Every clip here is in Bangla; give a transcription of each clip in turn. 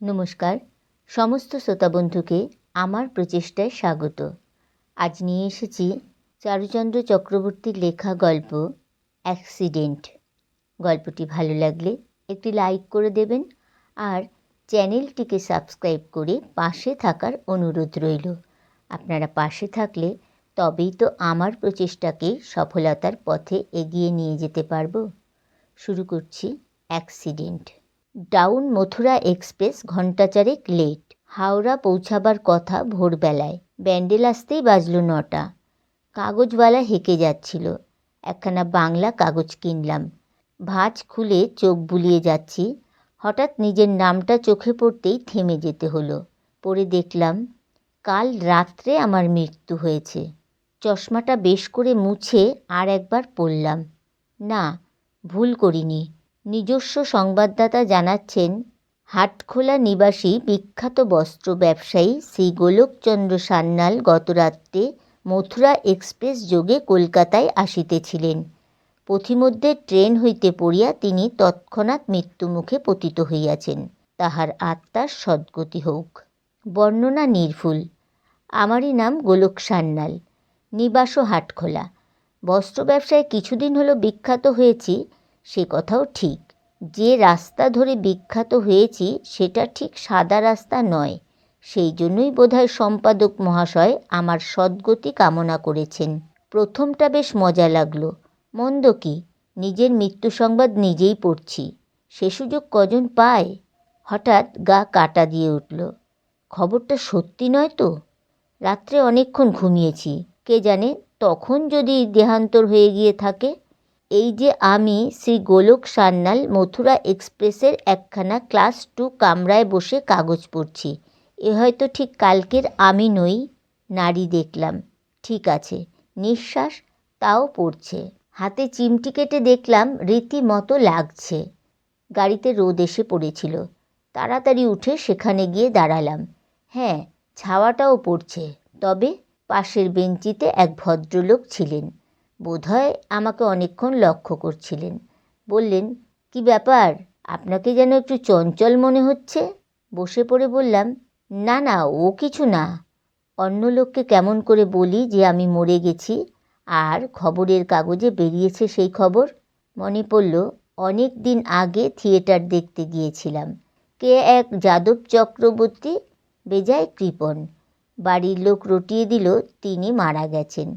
নমস্কার। সমস্ত শ্রোতা বন্ধুকে আমার প্রচেষ্টায় স্বাগত। আজ নিয়ে এসেছি চারুচন্দ্র চক্রবর্তীর লেখা গল্প, অ্যাক্সিডেন্ট। গল্পটি ভালো লাগলে একটি লাইক করে দেবেন আর চ্যানেলটিকে সাবস্ক্রাইব করে পাশে থাকার অনুরোধ রইল। আপনারা পাশে থাকলে তবেই তো আমার প্রচেষ্টাকে সফলতার পথে এগিয়ে নিয়ে যেতে পারব। শুরু করছি অ্যাক্সিডেন্ট। ডাউন মথুরা এক্সপ্রেস ঘণ্টা চারেক লেট। হাওড়া পৌঁছাবার কথা ভোরবেলায়। ব্যান্ডেল আসতেই বাজলো নটা। কাগজওয়ালা হেঁকে যাচ্ছিল। একখানা বাংলা কাগজ কিনলাম। ভাঁজ খুলে চোখ বুলিয়ে যাচ্ছি। হঠাৎ নিজের নামটা চোখে পড়তেই থেমে যেতে হলো। পড়ে দেখলাম, কাল রাত্রে আমার মৃত্যু হয়েছে। চশমাটা বেশ করে মুছে আর একবার পড়লাম। না, ভুল করিনি। নিজস্ব সংবাদদাতা জানাচ্ছেন, হাটখোলা নিবাসী বিখ্যাত বস্ত্র ব্যবসায়ী শ্রী গোলকচন্দ্র সান্যাল গতরাত্রে মথুরা এক্সপ্রেস যোগে কলকাতায় আসিতেছিলেন। পথিমধ্যে ট্রেন হইতে পড়িয়া তিনি তৎক্ষণাৎ মৃত্যুমুখে পতিত হইয়াছেন। তাহার আত্মার সদ্গতি হোক। বর্ণনা নির্ভুল। আমারই নাম গোলক সান্যাল। নিবাসও হাটখোলা। বস্ত্র ব্যবসায় কিছুদিন হলো বিখ্যাত হয়েছি সে কথাও ঠিক। যে রাস্তা ধরে বিখ্যাত হয়েছি, সেটা ঠিক সাদা রাস্তা নয়। সেই জন্যই বোধহয় সম্পাদক মহাশয় আমার সদ্গতি কামনা করেছেন। প্রথমটা বেশ মজা লাগল। মন্দ কি? নিজের মৃত্যু সংবাদ নিজেই পড়ছি। সে সুযোগ কজন পায়? হঠাৎ গা কাটা দিয়ে উঠল। খবরটা সত্যি নয় তো? রাত্রে অনেকক্ষণ ঘুমিয়েছি। কে জানে তখন যদি দেহান্তর হয়ে গিয়ে থাকে? এই যে আমি শ্রী গোলক সান্যাল মথুরা এক্সপ্রেসের একখানা ক্লাস টু কামরায় বসে কাগজ পড়ছি। এ হয়তো ঠিক কালকের আমি নই, নারী দেখলাম। ঠিক আছে, নিঃশ্বাস তাও পড়ছে। হাতে চিমটি কেটে দেখলাম রীতিমতো লাগছে। গাড়িতে রোদ এসে পড়েছিল। তাড়াতাড়ি উঠে সেখানে গিয়ে দাঁড়ালাম। হ্যাঁ ছাওয়াটাও পড়ছে। তবে পাশের বেঞ্চিতে এক ভদ্রলোক ছিলেন। বোধহয় আমাকে অনেকক্ষণ লক্ষ্য করছিলেন। বললেন, কি ব্যাপার? আপনাকে যেন একটু চঞ্চল মনে হচ্ছে? বসে পড়ে বললাম, না না, ও কিছু না। অন্য লোককে কেমন করে বলি যে আমি মরে গেছি? আর খবরের কাগজে বেরিয়েছে সেই খবর? মনে পড়ল, অনেক দিন আগে থিয়েটার দেখতে গিয়েছিলাম। কে এক যাদব চক্রবর্তী? বেজায় কৃপণ। বাড়ির লোক রটিয়ে দিল, তিনি মারা গেছেন।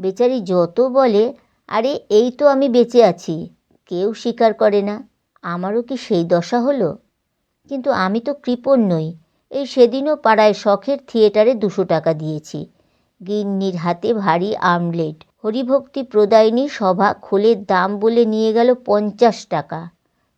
বেচারি যত বলে, আরে, এই তো আমি বেঁচে আছি। কেউ স্বীকার করে না। আমারও কি সেই দশা হলো? কিন্তু আমি তো কৃপণ নই। এই সেদিনও পাড়ায় শখের থিয়েটারে দুশো টাকা দিয়েছি। গিন্নির হাতে ভারী আমলেট। হরিভক্তি প্রদায়নী সভা খোলের দাম বলে নিয়ে গেল পঞ্চাশ টাকা।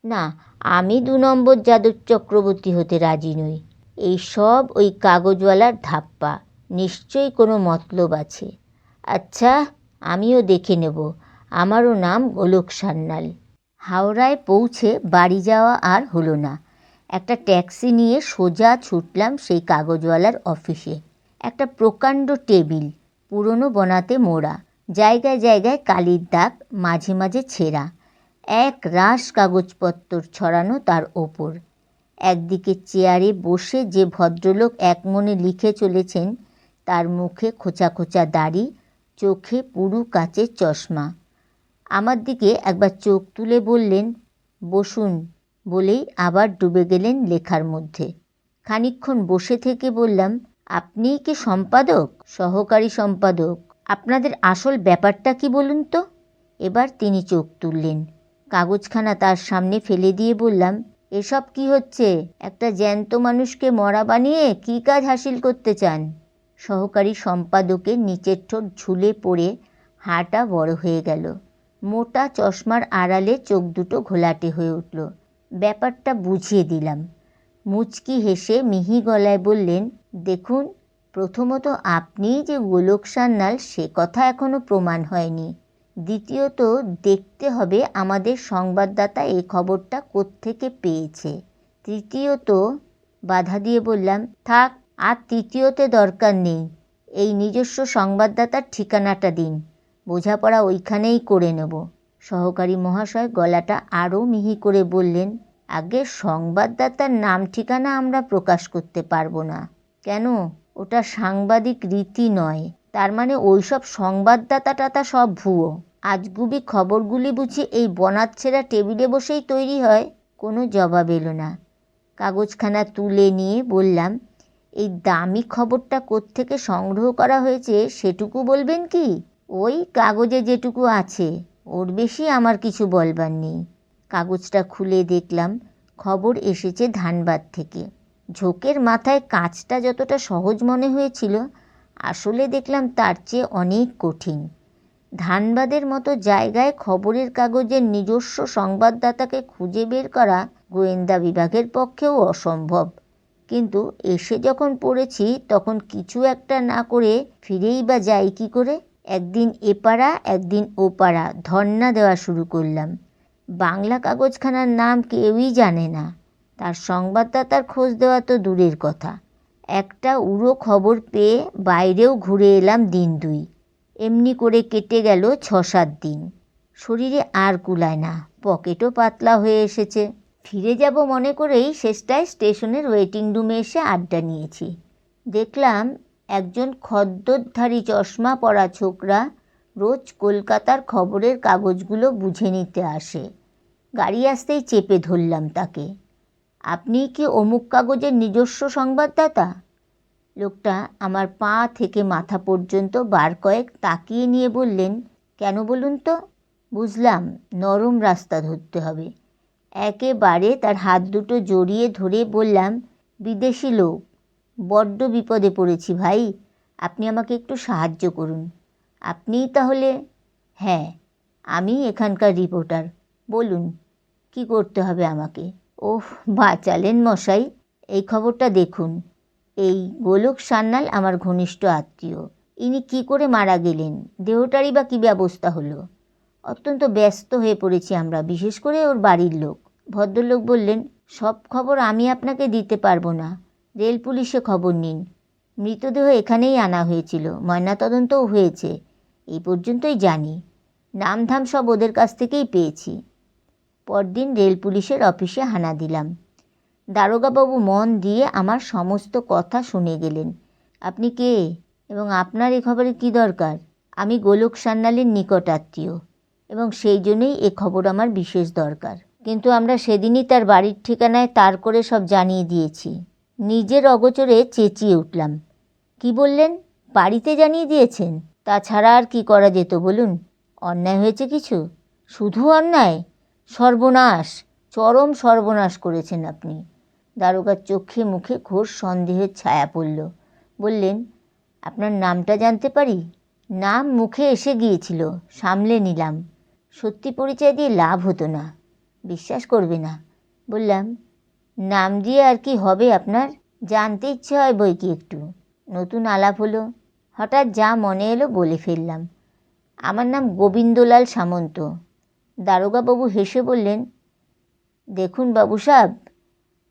না, আমি দু নম্বর যাদব চক্রবর্তী হতে রাজি নই। এই সব ওই কাগজওয়ালার ধাপ্পা। নিশ্চয়ই কোনো মতলব আছে। আচ্ছা আমিও দেখে নেব। আমারও নাম গোলক সান্যাল। হাওড়ায় পৌঁছে বাড়ি যাওয়া আর হলো না। একটা ট্যাক্সি নিয়ে সোজা ছুটলাম সেই কাগজওয়ালার অফিসে। একটা প্রকাণ্ড টেবিল, পুরনো বনাতে মোড়া, জায়গায় জায়গায় কালির দাগ, মাঝে মাঝে ছেঁড়া। এক রাশ কাগজপত্র ছড়ানো তার ওপর। একদিকে চেয়ারে বসে যে ভদ্রলোক এক মনে লিখে চলেছেন, তার মুখে খোঁচা খোঁচা দাড়ি চোখে পুরু কাচের চশমা। আমার দিকে একবার চোখ তুলে বললেন, বসুন। বলেই আবার ডুবে গেলেন লেখার মধ্যে। খানিক্ষণ বসে থেকে বললাম আপনিই কি সম্পাদক? সহকারী সম্পাদক। আপনাদের আসল ব্যাপারটা কি বলুন তো? এবার তিনি চোখ তুললেন। কাগজখানা তার সামনে ফেলে দিয়ে বললাম, এসব কি হচ্ছে? একটা জ্যান্ত মানুষকে মরা বানিয়ে কী কাজ হাসিল করতে চান? সহকারী সম্পাদকের নিচের ঠোঁট ঝুলে পড়ে হাঁটা বড় হয়ে গেল। মোটা চশমার আড়ালে চোখ দুটো ঘোলাটে হয়ে উঠল। ব্যাপারটা বুঝিয়ে দিলাম। মুচকি হেসে মিহি গলায় বললেন, দেখুন, প্রথমত আপনি যে গোলক সান্যাল, সে কথা এখনও প্রমাণ হয়নি। দ্বিতীয়ত, দেখতে হবে আমাদের সংবাদদাতা এই খবরটা কোত্থেকে পেয়েছে। তৃতীয়ত, বাধা দিয়ে বললাম, থাক আর তৃতীয়তে দরকার নেই। এই নিজস্ব সংবাদদাতার ঠিকানাটা দিন। বোঝাপড়া ওইখানেই করে নেব। সহকারী মহাশয় গলাটা আরও মিহি করে বললেন, আগে সংবাদদাতার নাম ঠিকানা আমরা প্রকাশ করতে পারব না। কেন? ওটা সাংবাদিক রীতি নয়। তার মানে ওইসব সংবাদদাতা টাতা সব ভুয়ো। আজগুবি খবরগুলি বুঝি এই বনাচ্ছেরা টেবিলে বসেই তৈরি হয়? কোনো জবাব এলো না। কাগজখানা তুলে নিয়ে বললাম এই দামি খবরটা কোত্থেকে সংগ্রহ করা হয়েছে সেটুকু বলবেন কি? ওই কাগজে যেটুকু আছে, ওর বেশি আমার কিছু বলবার নেই। কাগজটা খুলে দেখলাম, খবর এসেছে ধানবাদ থেকে। ঝোঁকের মাথায় কাজটা যতটা সহজ মনে হয়েছিল, আসলে দেখলাম তার চেয়ে অনেক কঠিন। ধানবাদের মতো জায়গায় খবরের কাগজের নিজস্ব সংবাদদাতাকে খুঁজে বের করা গোয়েন্দা বিভাগের পক্ষেও অসম্ভব। কিন্তু এসে যখন পড়েছি, তখন কিছু একটা না করে ফিরেই বা যাই কী করে? একদিন এপাড়া, একদিন ওপাড়া ধর্না দেওয়া শুরু করলাম। বাংলা কাগজখানার নাম কেউই জানে না। তার সংবাদদাতার খোঁজ দেওয়া তো দূরের কথা। একটা উড়ো খবর পেয়ে বাইরেও ঘুরে এলাম দিন দুই। এমনি করে কেটে গেল ছ সাত দিন। শরীরে আর কুলায় না, পকেটও পাতলা হয়ে এসেছে। ফিরে যাব মনে করেই শেষটায় স্টেশনের ওয়েটিং রুমে এসে আড্ডা নিয়েছি। দেখলাম একজন খদ্দরধারী চশমা পরা ছোকরা রোজ কলকাতার খবরের কাগজগুলো বুঝে নিতে আসে। গাড়ি আসতেই চেপে ধরলাম তাকে। আপনি কি অমুক কাগজের নিজস্ব সংবাদদাতা? লোকটা আমার পা থেকে মাথা পর্যন্ত বার কয়েক তাকিয়ে নিয়ে বললেন, কেন বলুন তো? বুঝলাম নরম রাস্তা ধরতে হবে। একেবারে তার হাত দুটো জড়িয়ে ধরে বললাম, বিদেশি লোক, বড্ড বিপদে পড়েছি ভাই। আপনি আমাকে একটু সাহায্য করুন। আপনিই তাহলে হ্যাঁ আমি এখানকার রিপোর্টার। বলুন, কি করতে হবে আমাকে? ওহ, বাঁচালেন মশাই। এই খবরটা দেখুন। এই গোলক সান্যাল আমার ঘনিষ্ঠ আত্মীয়। ইনি কি করে মারা গেলেন? দেহটারই বা কী ব্যবস্থা হলো? অত্যন্ত ব্যস্ত হয়ে পড়েছি আমরা, বিশেষ করে ওর বাড়ির লোক। ভদ্রলোক বললেন, সব খবর আমি আপনাকে দিতে পারব না। রেল পুলিশে খবর নিন। মৃতদেহ এখানেই আনা হয়েছিল, ময়নাতদন্তও হয়েছে। এই পর্যন্তই জানি। নামধাম সব ওদের কাছ থেকেই পেয়েছি। পরদিন রেল পুলিশের অফিসে হানা দিলাম। দারোগাবাবু মন দিয়ে আমার সমস্ত কথা শুনে গেলেন। আপনি কে? এবং আপনার এ খবরে কী দরকার? আমি গোলক সান্যালের নিকট আত্মীয়। এবং সেই জন্যই এ খবর আমার বিশেষ দরকার। কিন্তু আমরা সেদিনই তার বাড়ির ঠিকানায় তার করে সব জানিয়ে দিয়েছি। নিজের অগোচরে চেঁচিয়ে উঠলাম। কি বললেন? বাড়িতে জানিয়ে দিয়েছেন? তাছাড়া আর কি করা যেত বলুন? অন্যায় হয়েছে কিছু? শুধু অন্যায়? সর্বনাশ! চরম সর্বনাশ করেছেন আপনি। দারোগার চোখে মুখে ঘোর সন্দেহের ছায়া পড়ল। বললেন, আপনার নামটা জানতে পারি? নাম মুখে এসে গিয়েছিল, সামলে নিলাম। সত্যি পরিচয় দিয়ে লাভ হতো না। বিশ্বাস করবে না। বললাম, নাম দিয়ে আর কি হবে আপনার? জানতে ইচ্ছে হয় বই কি একটু। নতুন আলাপ হলো। হঠাৎ যা মনে এলো বলে ফেললাম। আমার নাম গোবিন্দলাল সামন্ত। দারোগাবাবু হেসে বললেন, দেখুন বাবু সাহেব,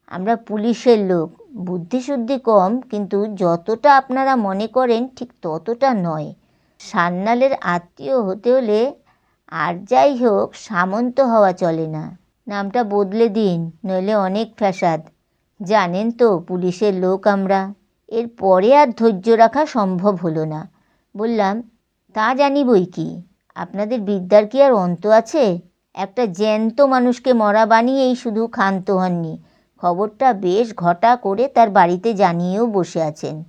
আমরা পুলিশের লোক। বুদ্ধিশুদ্ধি কম, কিন্তু যতটা আপনারা মনে করেন ঠিক ততটা নয়। সান্যালের আত্মীয় হতে হলে আর যাই হোক, সামন্ত হওয়া চলে না। নামটা বদলে দিন, নইলে অনেক ফ্যাসাদ। জানেন তো, পুলিশের লোক আমরা। এর পরে আর ধৈর্য রাখা সম্ভব হলো না। বললাম, তা জানি বই কি? আপনাদের বিদ্যার কি আর অন্ত আছে? একটা জ্যান্ত মানুষকে মরা বানিয়েই শুধু ক্ষান্ত হননি। খবরটা বেশ ঘটা করে তার বাড়িতে জানিয়েও বসে আছেন।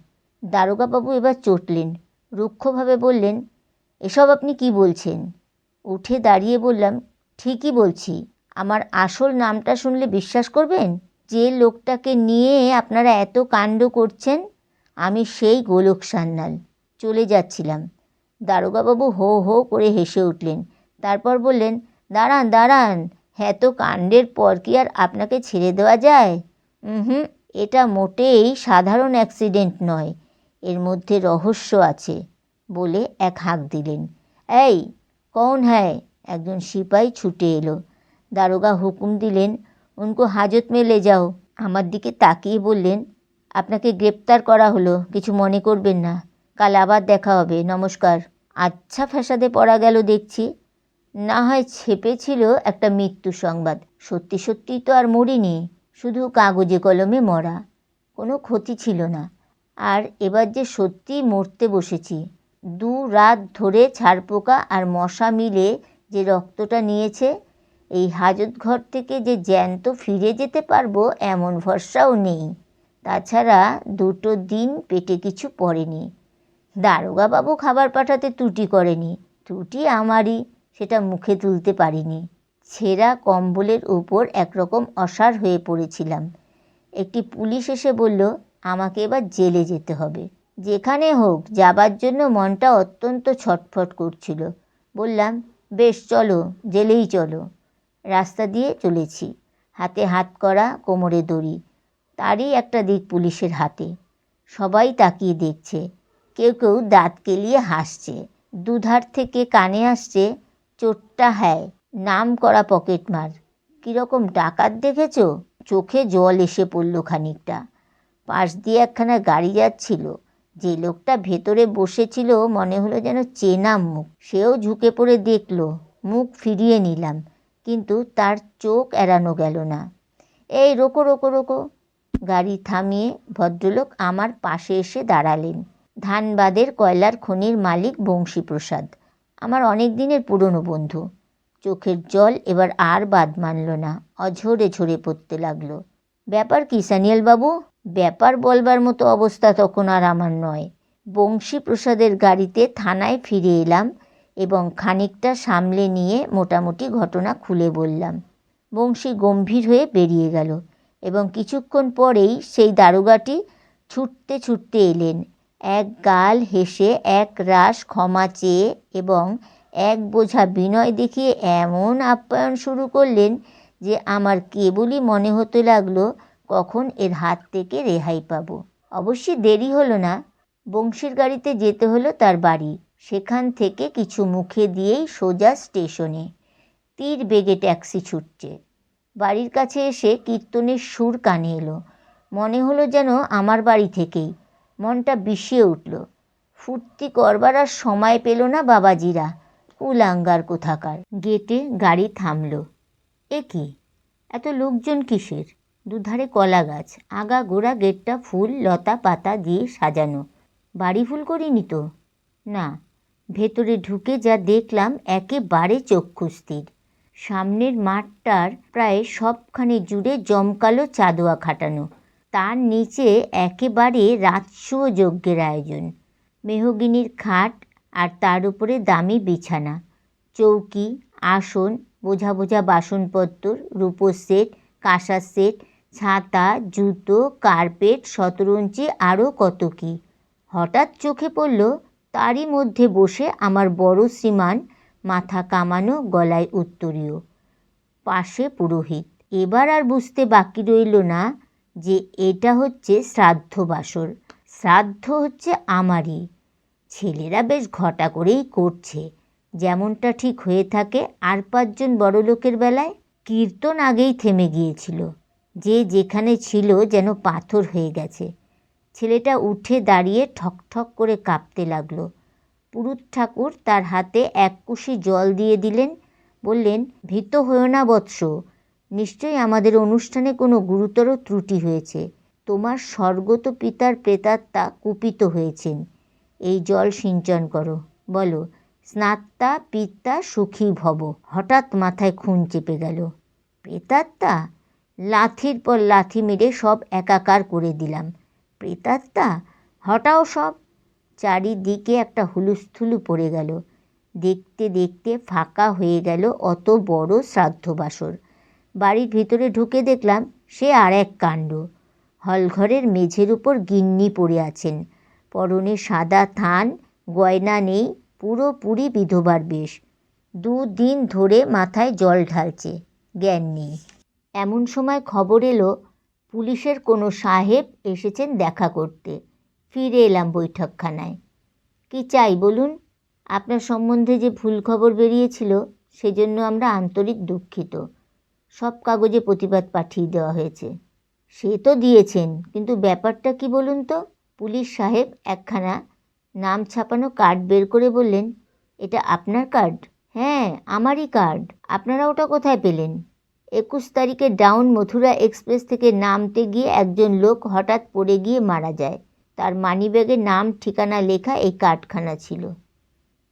দারোগাবাবু এবার চটলেন। রুক্ষভাবে বললেন, এসব আপনি কি বলছেন? উঠে দাঁড়িয়ে বললাম, ঠিকই বলছি। আমার আসল নামটা শুনলে বিশ্বাস করবেন? যে লোকটাকে নিয়ে আপনারা এত কাণ্ড করছেন, আমি সেই গোলক সান্যাল। চলে যাচ্ছিলাম। দারোগাবাবু হো হো করে হেসে উঠলেন। তারপর বললেন, দাঁড়ান দাঁড়ান এত কাণ্ডের পর কি আর আপনাকে ছেড়ে দেওয়া যায়? হুম এটা মোটেই সাধারণ অ্যাক্সিডেন্ট নয়, এর মধ্যে রহস্য আছে, বলে এক হাঁক দিলেন। এই, কৌন হ্যায়? একজন সিপাই ছুটে এলো। দারোগা হুকুম দিলেন, উনকো হাজত মে লে যাও। আমার দিকে তাকিয়ে বললেন, আপনাকে গ্রেপ্তার করা হলো, কিছু মনে করবেন না। কাল আবার দেখা হবে, নমস্কার। আচ্ছা ফ্যাসাদে পড়া গেল দেখছি। না হয় ছেপেছিল একটা মৃত্যু সংবাদ। সত্যি সত্যিই তো আর মরিনি, শুধু কাগজে কলমে মরা। কোনো ক্ষতি ছিল না। আর এবার যে সত্যিই মরতে বসেছি। দু রাত ধরে ছারপোকা আর মশা মিলে যে রক্তটা নিয়েছে এই হাজত ঘর থেকে যে জ্যান্ত ফিরে যেতে পারব এমন ভরসাও নেই। তাছাড়া দুটো দিন পেটে কিছু পড়েনি। দারোগাবাবু খাবার পাঠাতে ত্রুটি করেনি। ত্রুটি আমারই, সেটা মুখে তুলতে পারিনি। ছেঁড়া কম্বলের উপর একরকম অসাড় হয়ে পড়েছিলাম। একটি পুলিশ এসে বলল, আমাকে এবার জেলে যেতে হবে। যেখানে হোক, যাবার জন্য মনটা অত্যন্ত ছটফট করছিল। বললাম, বেশ, চলো, জেলেই চলো। রাস্তা দিয়ে চলেছি। হাতে হাত করা কোমরে দড়ি, তারই একটা দিক পুলিশের হাতে। সবাই তাকিয়ে দেখছে, কেউ কেউ দাঁত কেলিয়ে হাসছে। দুধার থেকে কানে আসছে, চোটটা হ্যায়, নাম করা পকেটমার কীরকম ডাকাত দেখেছ? চোখে জল এসে পড়ল খানিকটা। পাশ দিয়ে একখানা গাড়ি যাচ্ছিল। যে লোকটা ভেতরে বসেছিল মনে হলো যেন চেনা মুখ। সেও ঝুঁকে পড়ে দেখল, মুখ ফিরিয়ে নিলাম। কিন্তু তার চোখ এড়ানো গেল না। এই রোকো রোকো রোকো। গাড়ি থামিয়ে ভদ্রলোক আমার পাশে এসে দাঁড়ালেন। ধানবাদের কয়লার খনির মালিক বংশীপ্রসাদ, আমার অনেক দিনের পুরনো বন্ধু। চোখের জল এবার আর বাদ মানল না, অঝরে ঝরে পড়তে লাগল। ব্যাপার কি সানিয়ালবাবু ব্যাপার বলবার মতো অবস্থা তখন আর আমার নয়। বংশীপ্রসাদের গাড়িতে থানায় ফিরে এলাম এবং খানিকটা সামলে নিয়ে মোটামুটি ঘটনা খুলে বললাম। বংশী গম্ভীর হয়ে বেরিয়ে গেল এবং কিছুক্ষণ পরেই সেই দারোগাটি ছুটতে ছুটতে এলেন। এক গাল হেসে এক রাস ক্ষমা চেয়ে এবং এক বোঝা বিনয় দেখিয়ে এমন আপ্যায়ন শুরু করলেন যে আমার কেবলই মনে হতে লাগল, কখন এর হাত থেকে রেহাই পাবো। অবশ্যই দেরি হলো না। বংশীর গাড়িতে যেতে হলো তার বাড়ি। সেখান থেকে কিছু মুখে দিয়েই সোজা স্টেশনে। তীর বেগে ট্যাক্সি ছুটছে। বাড়ির কাছে এসে কীর্তনের সুর কানে এলো। মনে হলো যেন আমার বাড়ি থেকেই। মনটা বিষিয়ে উঠল। ফুর্তি করবার আর সময় পেল না বাবাজিরা। কুলাঙ্গার কোথাকার। গেটে গাড়ি থামলো। এ কি? এত লোকজন কিসের? দুধারে কলা গাছ। আগা গোড়া গেটটা ফুল, লতা পাতা দিয়ে সাজানো। বাড়ি ফুল করিনি তো? না। ভেতরে ঢুকে যা দেখলাম একেবারে চক্ষুস্থির। সামনের মাঠটার প্রায় সবখানে জুড়ে জমকালো চাদোয়া খাটানো। তার নিচে একেবারে রাজসূয় যজ্ঞের আয়োজন। মেহগিনির খাট আর তার উপরে দামি বিছানা। চৌকি, আসন বোঝা বোঝা বাসনপত্র, রূপোর সেট, কাঁসার সেট, ছাতা, জুতো, কার্পেট শতরঞ্চি আরও কত কী। হঠাৎ চোখে পড়ল তারই মধ্যে বসে আমার বড় শ্রীমান মাথা কামানো গলায় উত্তরীয়। পাশে পুরোহিত। এবার আর বুঝতে বাকি রইল না যে এটা হচ্ছে শ্রাদ্ধ বাসর। শ্রাদ্ধ হচ্ছে আমারই। ছেলেরা বেশ ঘটা করেই করছে। যেমনটা ঠিক হয়ে থাকে আর পাঁচজন বড় লোকের বেলায়। কীর্তন আগেই থেমে গিয়েছিল। যে যেখানে ছিল যেন পাথর হয়ে গেছে। ছেলেটা উঠে দাঁড়িয়ে ঠকঠক করে কাঁপতে লাগল। পুরুত ঠাকুর তার হাতে এক কুশি জল দিয়ে দিলেন, বললেন, ভীত হয়েও না বৎস, নিশ্চয়ই আমাদের অনুষ্ঠানে কোনো গুরুতর ত্রুটি হয়েছে। তোমার স্বর্গত পিতার প্রেতাত্মা কুপিত হয়েছেন। এই জল সিঞ্চন করো। বলো স্নাত্তা পিত্তা সুখী ভব হঠাৎ মাথায় খুন চেপে গেল। প্রেতাত্মা? লাথির পর লাথি মেরে সব একাকার করে দিলাম। প্রেতাত্মা হটাও সব। চারিদিকে একটা হুলুস্থুলু পড়ে গেল। দেখতে দেখতে ফাঁকা হয়ে গেল অত বড় শ্রাদ্ধবাসর। বাড়ির ভিতরে ঢুকে দেখলাম সে আর এক কাণ্ড। হলঘরের মেঝের উপর গিন্নি পড়ে আছেন। পরনে সাদা থান, গয়না নেই, পুরোপুরি বিধবার বেশ। দুদিন ধরে মাথায় জল ঢালছে, জ্ঞান নেই। এমন সময় খবর এলো পুলিশের কোনো সাহেব এসেছেন দেখা করতে। ফিরে এলাম বৈঠকখানায়। কি চাই বলুন? আপনার সম্বন্ধে যে ভুল খবর বেরিয়েছিল, সেজন্য আমরা আন্তরিক দুঃখিত। সব কাগজে প্রতিবাদ পাঠিয়ে দেওয়া হয়েছে। সে তো দিয়েছেন, কিন্তু ব্যাপারটা কি বলুন তো? পুলিশ সাহেব একখানা নাম ছাপানো কার্ড বের করে বললেন, এটা আপনার কার্ড? হ্যাঁ আমারই কার্ড। আপনারা ওটা কোথায় পেলেন? একুশ তারিখে ডাউন মথুরা এক্সপ্রেস থেকে নামতে গিয়ে একজন লোক হঠাৎ পড়ে গিয়ে মারা যায়। তার মানিব্যাগে নাম, ঠিকানা লেখা এই কার্ডখানা ছিল।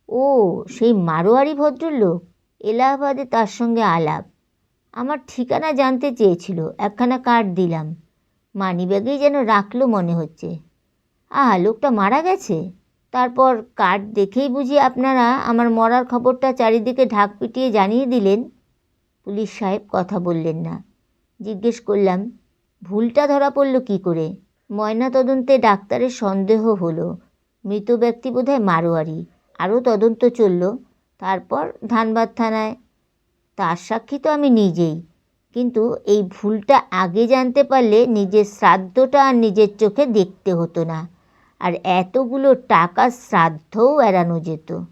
ও, সেই মারোয়ারি ভদ্রলোক? এলাহাবাদে তার সঙ্গে আলাপ। আমার ঠিকানা জানতে চেয়েছিল, একখানা কার্ড দিলাম। মানিব্যাগেই যেন রাখল মনে হচ্ছে। আহা, লোকটা মারা গেছে? তারপর কার্ড দেখেই বুঝি আপনারা আমার মরার খবরটা চারিদিকে ঢাক পিটিয়ে জানিয়ে দিলেন। পুলিশ সাহেব কথা বললেন না। জিজ্ঞেস করলাম, ভুলটা ধরা পড়ল কী করে? ময়নাতদন্তে ডাক্তারের সন্দেহ হলো। মৃত ব্যক্তি বোধহয় মারোয়ারি। আরও তদন্ত চলল। তারপর ধানবাদ থানায়। তার সাক্ষী তো আমি নিজেই। কিন্তু এই ভুলটা আগে জানতে পারলে নিজের শ্রাদ্ধটা আর নিজের চোখে দেখতে হতো না। আর এতগুলো টাকার শ্রাদ্ধও এড়ানো যেত।